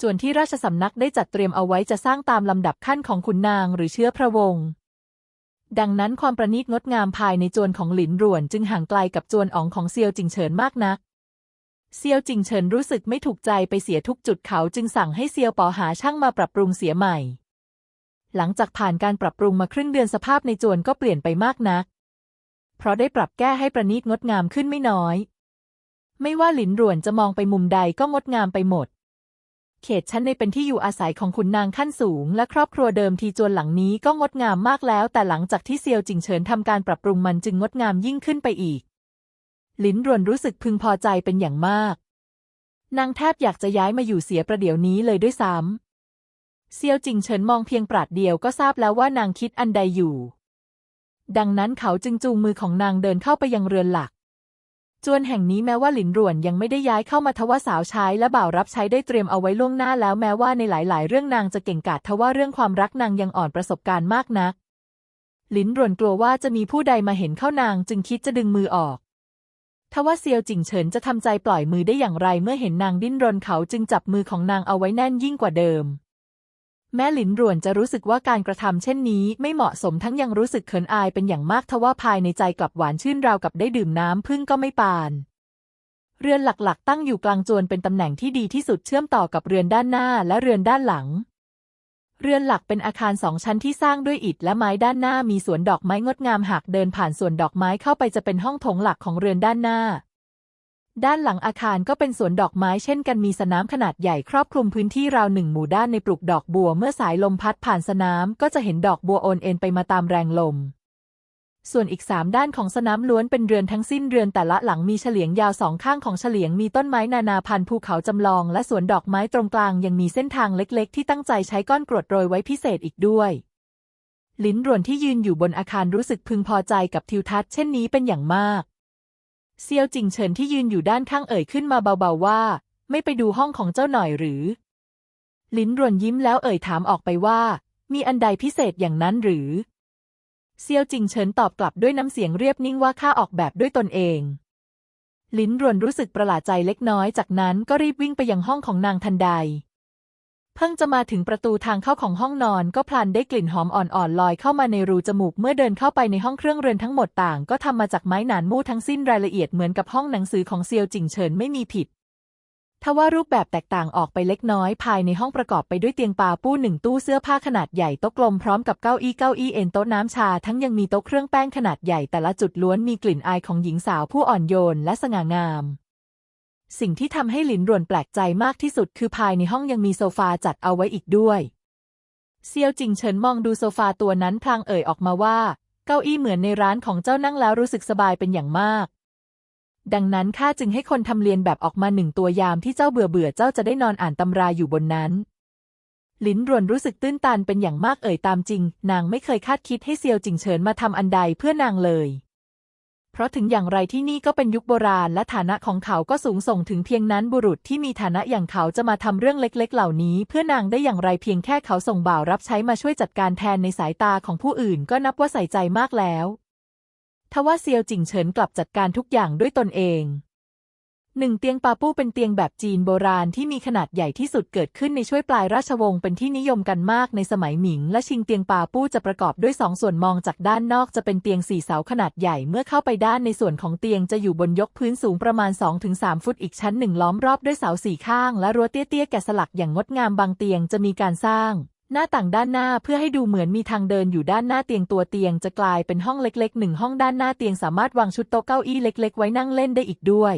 จวนที่ราชสำนักได้จัดเตรียมเอาไว้จะสร้างตามลำดับขั้นของขุนนางหรือเชื้อพระวงศ์ดังนั้นความประณีตงดงามภายในจวนของหลินหรวนจึงห่างไกลกับจวนอ๋องของเซียวจิงเฉินมากนัก เซียวจิงเฉินรู้สึกไม่ถูกใจไปเสียทุกจุดเขาจึงสั่งให้เซียวป๋อหาช่างมาปรับปรุงเสียใหม่ หลังจากผ่านการปรับปรุงมาครึ่งเดือนสภาพในจวนก็เปลี่ยนไปมากนัก เพราะได้ปรับแก้ให้ประณีตงดงามขึ้นไม่น้อย ไม่ว่าหลินหรวนจะมองไปมุมใดก็งดงามไปหมด เขตชั้นในเป็นที่อยู่อาศัยของขุนนางขั้นสูง และครอบครัวเดิมทีจวนหลังนี้ก็งดงามมากแล้ว แต่หลังจากที่เซียวจิงเฉินทำการปรับปรุงมันจึงงดงามยิ่งขึ้นไปอีก ลินรวนรู้สึกพึงพอใจเป็นอย่างมาก นางแทบอยากจะย้ายมาอยู่เสียประเดี๋ยวนี้เลยด้วยซ้ำเซียวจิงเฉินมองเพียงปราดเดียวก็ทราบแล้วว่านางคิดอันใดอยู่ ดังนั้นเขาจึงจูงมือของนางเดินเข้าไปยังเรือนหลัก จวนแห่งนี้แม้ว่าหลินหรวนยังไม่ได้ย้ายเข้ามาทว่าสาวใช้และบ่าวรับใช้ได้เตรียมเอาไว้ล่วงหน้าแล้วแม้ว่าในหลาย ๆ เรื่องนางจะเก่งกาจทว่าเรื่องความรักนางยังอ่อนประสบการณ์มากนัก หลินหรวนกลัวว่าจะมีผู้ใดมาเห็นเข้านางจึงคิดจะดึงมือออกทว่าเซียวจิงเฉินจะทำใจปล่อยมือได้อย่างไรเมื่อเห็นนางดิ้นรนเขาจึงจับมือของนางเอาไว้แน่นยิ่งกว่าเดิม แม้หลินหรวนจะรู้สึกว่าการกระทำเช่นนี้ไม่เหมาะสมทั้งยังรู้สึกเขินอายเป็นอย่างมากทว่าภายในใจกลับหวานชื่นราวกับได้ดื่มน้ำพึ่งก็ไม่ปาน เรือนหลักๆ ตั้งอยู่กลางจวนเป็นตำแหน่งที่ดีที่สุดเชื่อมต่อกับเรือนด้านหน้าและเรือนด้านหลัง เรือนหลักเป็นอาคารสองชั้นที่สร้างด้วยอิฐและไม้ด้านหน้ามีสวนดอกไม้งดงามหากเดินผ่านสวนดอกไม้เข้าไปจะเป็นห้องโถงหลักของเรือนด้านหน้า ด้านหลังอาคารก็เป็นสวนดอกไม้เช่นกันมีสนามขนาดใหญ่ครอบคลุมพื้นที่ราวหนึ่งหมู่ด้านในปลูกดอกบัวเมื่อสายลมพัดผ่านสนามก็จะเห็นดอกบัวโอนเอ็นไปมาตามแรงลม ส่วนอีกสามด้านของสนามล้วนเป็นเรือนทั้งสิ้นเรือนแต่ละหลังมีเฉลียงยาวสองข้างของเฉลียงมีต้นไม้นานาพันธุ์ภูเขาจำลองและสวนดอกไม้ตรงกลางยังมีเส้นทางเล็ก ๆ ที่ตั้งใจใช้ก้อนกรวดโรยไว้พิเศษอีกด้วยลิ้นรวนที่ยืนอยู่บนอาคารรู้สึกพึงพอใจกับทิวทัศน์เช่นนี้เป็นอย่างมาก เซียวจิงเฉินที่ยืนอยู่ด้านข้างเอ่ยขึ้นมาเบาๆว่า ไม่ไปดูห้องของเจ้าหน่อยหรือ ลิ้นรวนยิ้มแล้วเอ่ยถามออกไปว่า มีอันใดพิเศษอย่างนั้นหรือ เซียวจิงเฉินตอบกลับด้วยน้ำเสียงเรียบนิ่งว่าข้าออกแบบด้วยตนเอง ลิ้นรวนรู้สึกประหลาดใจเล็กน้อยจากนั้นก็รีบวิ่งไปยังห้องของนางทันใด เพิ่งจะมาถึงประตูทางเข้าของห้องนอนก็พลันได้กลิ่นหอมอ่อนๆลอยเข้ามาในรูจมูกเมื่อเดินเข้าไปในห้องเครื่องเรือนทั้งหมดต่าง ก็ทำมาจากไม้หนานมู่ทั้งสิ้นรายละเอียดเหมือนกับห้องหนังสือของเซียวจิงเฉินไม่มีผิดทว่ารูปแบบแตกต่างออกไปเล็กน้อยภายในห้องประกอบไปด้วยเตียงปาปู้หนึ่งตู้เสื้อผ้าขนาดใหญ่โต๊ะกลมพร้อมกับเก้าอี้เก้าอี้เอ็นโต๊ะน้ำชา ทั้งยังมีโต๊ะเครื่องแป้งขนาดใหญ่แต่ละจุดล้วนมีกลิ่นอายของหญิงสาวผู้อ่อนโยนและสง่างาม สิ่งที่ทำให้หลินรวนแปลกใจมากที่สุดคือภายในห้องยังมีโซฟาจัดเอาไว้อีกด้วย เซียวจิงเฉินมองดูโซฟาตัวนั้นพลางเอ่ยออกมาว่า เก้าอี้เหมือนในร้านของเจ้านั่งแล้วรู้สึกสบายเป็นอย่างมาก ดังนั้นข้าจึงให้คนทำเรียนแบบออกมาหนึ่งตัวยามที่เจ้าเบื่อเบื่อเจ้าจะได้นอนอ่านตำราอยู่บนนั้นลินรวนรู้สึกตื้นตันเป็นอย่างมากเอ่ยตามจริง นางไม่เคยคาดคิดให้เซียวจิงเฉินมาทำอันใดเพื่อนางเลย เพราะถึงอย่างไรที่นี่ก็เป็นยุคโบราณและฐานะของเขาก็สูงส่งถึงเพียงนั้นบุรุษที่มีฐานะอย่างเขาจะมาทำเรื่องเล็กๆ เหล่านี้ เพื่อนางได้อย่างไรเพียงแค่เขาส่งบ่าวรับใช้มาช่วยจัดการแทนในสายตาของผู้อื่นก็นับว่าใส่ใจมากแล้วทว่าเซียวจิงเฉินกลับจัดการทุกอย่างด้วยตนเอง หนึ่งเตียงปาปู้เป็นเตียงแบบจีนโบราณที่มีขนาดใหญ่ที่สุดเกิดขึ้นในช่วยปลายราชวงศ์เป็นที่นิยมกันมากในสมัยหมิง และชิงเตียงปาปู้จะประกอบด้วยสองส่วนมองจากด้านนอกจะเป็นเตียงสี่เสาขนาดใหญ่เมื่อเข้าไปด้านในส่วนของเตียงจะอยู่บนยกพื้นสูงประมาณ 2-3 ฟุตอีกชั้นหนึ่งล้อมรอบด้วยเสาสี่ข้าง และรั้วเตี้ยๆแกะสลักอย่างงดงามบางเตียงจะมีการสร้างหน้าต่างด้านหน้าเพื่อให้ดูเหมือนมีทางเดินอยู่ด้านหน้าเตียงตัวเตียงจะกลายเป็นห้องเล็กๆหนึ่งห้องด้านหน้าเตียงสามารถวางชุดโต๊ะเก้าอี้เล็ก ๆ ไว้นั่งเล่นได้อีกด้วย